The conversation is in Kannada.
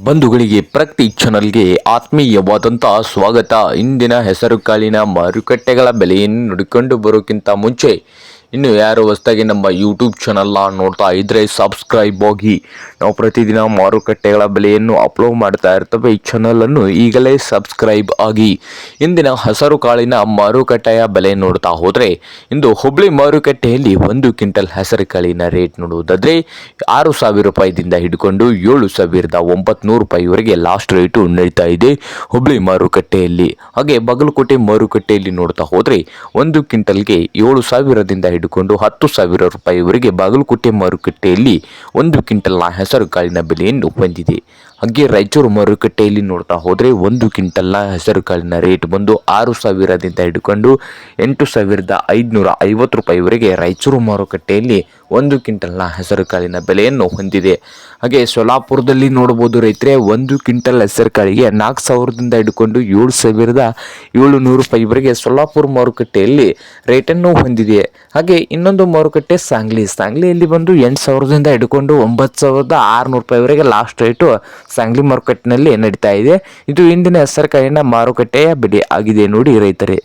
ಬಂಧುಗಳಿಗೆ ಪ್ರತಿ ಚಾನಲ್ಗೆ ಆತ್ಮೀಯವಾದಂಥ ಸ್ವಾಗತ. ಇಂದಿನ ಹೆಸರು ಕಾಳಿನ ಮಾರುಕಟ್ಟೆಗಳ ಬೆಲೆಯನ್ನು ನೋಡಿಕೊಂಡು ಬರೋಕ್ಕಿಂತ ಮುಂಚೆ ಇನ್ನು ಯಾರು ಹೊಸದಾಗಿ ನಮ್ಮ ಯೂಟ್ಯೂಬ್ ಚಾನಲ್ನ ನೋಡ್ತಾ ಇದ್ದರೆ ಸಬ್ಸ್ಕ್ರೈಬ್ ಆಗಿ ನಾವು ಪ್ರತಿದಿನ ಮಾರುಕಟ್ಟೆಗಳ ಬೆಲೆಯನ್ನು ಅಪ್ಲೋಡ್ ಮಾಡ್ತಾ ಇರ್ತವೆ. ಈ ಚಾನಲನ್ನು ಈಗಲೇ ಸಬ್ಸ್ಕ್ರೈಬ್ ಆಗಿ. ಇಂದಿನ ಹಸರು ಕಾಳಿನ ಮಾರುಕಟ್ಟೆಯ ಬೆಲೆ ನೋಡ್ತಾ ಹೋದರೆ, ಇಂದು ಹುಬ್ಳಿ ಮಾರುಕಟ್ಟೆಯಲ್ಲಿ ಒಂದು ಕ್ವಿಂಟಲ್ ಹೆಸರು ಕಾಳಿನ ರೇಟ್ ನೋಡುವುದಾದರೆ ಆರು ಸಾವಿರ ರೂಪಾಯಿದಿಂದ ಹಿಡ್ಕೊಂಡು ಏಳು ಸಾವಿರದ ಒಂಬತ್ನೂರು ರೂಪಾಯಿವರೆಗೆ ಲಾಸ್ಟ್ ರೇಟು ನಡೀತಾ ಇದೆ ಹುಬ್ಳಿ ಮಾರುಕಟ್ಟೆಯಲ್ಲಿ. ಹಾಗೆ ಬಾಗಲಕೋಟೆ ಮಾರುಕಟ್ಟೆಯಲ್ಲಿ ನೋಡ್ತಾ ಹೋದರೆ, ಒಂದು ಕ್ವಿಂಟಲ್ಗೆ ಏಳು ಸಾವಿರದಿಂದ ಹಿಡ್ಕೊಂಡು ಹತ್ತು ಸಾವಿರ ರೂಪಾಯಿವರೆಗೆ ಬಾಗಲಕೋಟೆ ಮಾರುಕಟ್ಟೆಯಲ್ಲಿ ಒಂದು ಕ್ವಿಂಟಲ್ನ ಹೆಸರು ಕಾಳಿನ ಬೆಲೆಯನ್ನು ಹೊಂದಿದೆ. ಹಾಗೆ ರಾಯಚೂರು ಮಾರುಕಟ್ಟೆಯಲ್ಲಿ ನೋಡ್ತಾ ಹೋದರೆ ಒಂದು ಕ್ವಿಂಟಲ್ನ ಹೆಸರು ಕಾಳಿನ ರೇಟ್ ಬಂದು ಆರು ಸಾವಿರದಿಂದ ಹಿಡ್ಕೊಂಡು ಎಂಟು ಸಾವಿರದ ಐದುನೂರ ಐವತ್ತು ರೂಪಾಯಿವರೆಗೆ ರಾಯಚೂರು ಮಾರುಕಟ್ಟೆಯಲ್ಲಿ ಒಂದು ಕ್ವಿಂಟಲ್ನ ಹೆಸರುಕಾಳಿನ ಬೆಲೆಯನ್ನು ಹೊಂದಿದೆ. ಹಾಗೆ ಸೊಲಾಪುರದಲ್ಲಿ ನೋಡ್ಬೋದು ರೈತರೆ, ಒಂದು ಕ್ವಿಂಟಲ್ ಹೆಸರುಕಾಳಿಗೆ ನಾಲ್ಕು ಸಾವಿರದಿಂದ ಹಿಡ್ಕೊಂಡು ಏಳು ಸಾವಿರದ ಏಳು ನೂರು ರೂಪಾಯಿವರೆಗೆ ಸೋಲಾಪುರ ಮಾರುಕಟ್ಟೆಯಲ್ಲಿ ರೇಟನ್ನು ಹೊಂದಿದೆ. ಹಾಗೆ ಇನ್ನೊಂದು ಮಾರುಕಟ್ಟೆ ಸಾಂಗ್ಲಿ. ಸಾಂಗ್ಲಿಯಲ್ಲಿ ಬಂದು ಎಂಟು ಸಾವಿರದಿಂದ ಹಿಡ್ಕೊಂಡು ಒಂಬತ್ತು ಸಾವಿರದ ಆರುನೂರು ರೂಪಾಯಿವರೆಗೆ ಲಾಸ್ಟ್ ರೇಟು ಸಾಂಗ್ಲಿ ಮಾರುಕಟ್ಟೆನಲ್ಲಿ ನಡೀತಾ ಇದೆ. ಇದು ಇಂದಿನ ಹೆಸರುಕಾಳಿನ ಮಾರುಕಟ್ಟೆಯ ಬೆಲೆ ಆಗಿದೆ ನೋಡಿ ರೈತರೇ.